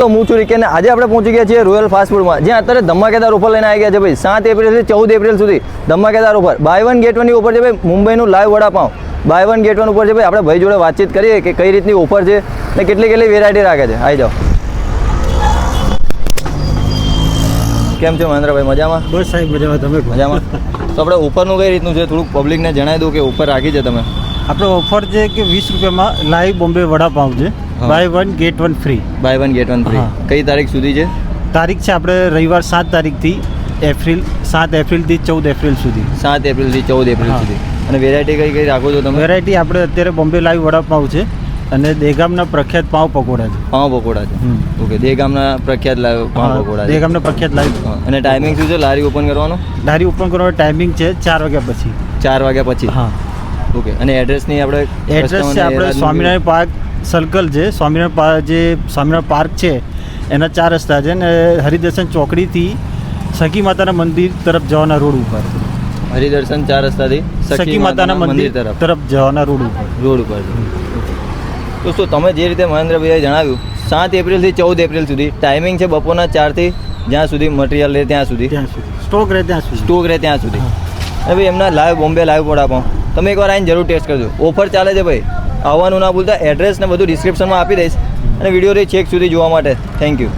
તો હું છું રિકેન આજે આપણે પહોંચી ગયા છીએ રોયલ ફાસ્ટ ફૂડમાં જ્યાં અત્યારે ધમાકેદાર ઓફર લઈને આવી ગયા છે ભાઈ. સાત એપ્રિલથી ચૌદ એપ્રિલ સુધી ધમાકેદાર ઓફર. બાય વન ગેટ વનની ઓફર છે ભાઈ. મુંબઈનું live vada pav. Buy one get one ઉપર છે ભાઈ. આપણે ભાઈ જોડે વાતચીત કરીએ કે કઈ રીતની ઓફર છે ને કેટલી કેટલી વેરાયટી રાખે છે. આવી જાઓ. કેમ છે મહેન્દ્રભાઈ મજામાં? બસ સાહેબ મજામાં. તમે મજામાં. તો આપણે ઉપરનું કઈ રીતનું છે? થોડુંક પબ્લિકને જણાવી દઉં કે ઉપર રાખી છે તમે. આપણે ઓફર છે કે વીસ રૂપિયામાં લાઈવ બોમ્બે વડાપાઉં છે. Buy one get one free buy one get one free કઈ તારીખ સુધી છે? તારીખ છે આપણે રવિવાર સાત તારીખથી એપ્રિલ સાત એપ્રિલથી ચૌદ એપ્રિલ સુધી. સાત એપ્રિલથી ચૌદ એપ્રિલ સુધી. અને વેરાયટી કઈ કઈ રાખો છો તમે? વેરાયટી આપણે અત્યારે બોમ્બે લાઈવ વડાપાઉં છે અને દેગામના પ્રખ્યાત પાવ પકોડા છે. પાઉં પકોડા છે. ઓકે દે ગામના પ્રખ્યાત લાવ પાઉં પકોડા દેગામના પ્રખ્યાત લાઈવ. અને ટાઈમિંગ શું છે? લારી ઓપન કરવાનો? લારી ઓપન કરવાનો ટાઈમિંગ છે ચાર વાગ્યા પછી. ચાર વાગ્યા પછી. હા. ઓકે અને એડ્રેસની આપણે એડ્રેસ છે આપણે સ્વામિનારાયણ પાર્ક સર્કલ છે સ્વામિનારાયણ પાર્ક જે સ્વામિનારાયણ પાર્ક છે એના ચાર રસ્તા છે ને હરિદર્શન ચોકડીથી સખી માતાના મંદિર તરફ જવાના રોડ ઉપર. હરિદર્શન ચાર રસ્તાથી સખી માતાના મંદિર તરફ. તરફ જવાના રોડ ઉપર. રોડ ઉપર. દોસ્તો તમે જે રીતે મહેન્દ્રભાઈએ જણાવ્યું સાત એપ્રિલથી ચૌદ એપ્રિલ સુધી ટાઈમિંગ છે બપોરના ચારથી જ્યાં સુધી મટીરિયલ રહે ત્યાં સુધી. ત્યાં સુધી. સ્ટોક રહે ત્યાં સુધી. સ્ટોક રહે ત્યાં સુધી. અને ભાઈ એમના લાઈવ બોમ્બે લાઈવ વડાપાઉં. તમે એકવાર આવીને જરૂર ટેસ્ટ કરજો. ઓફર ચાલે છે ભાઈ. આવવાનું ના ભૂલતા એડ્રેસ ને બધું ડિસ્ક્રિપ્શનમાં આપી દઈશ અને વીડિયો ચેક સુધી જોવા માટે. Thank you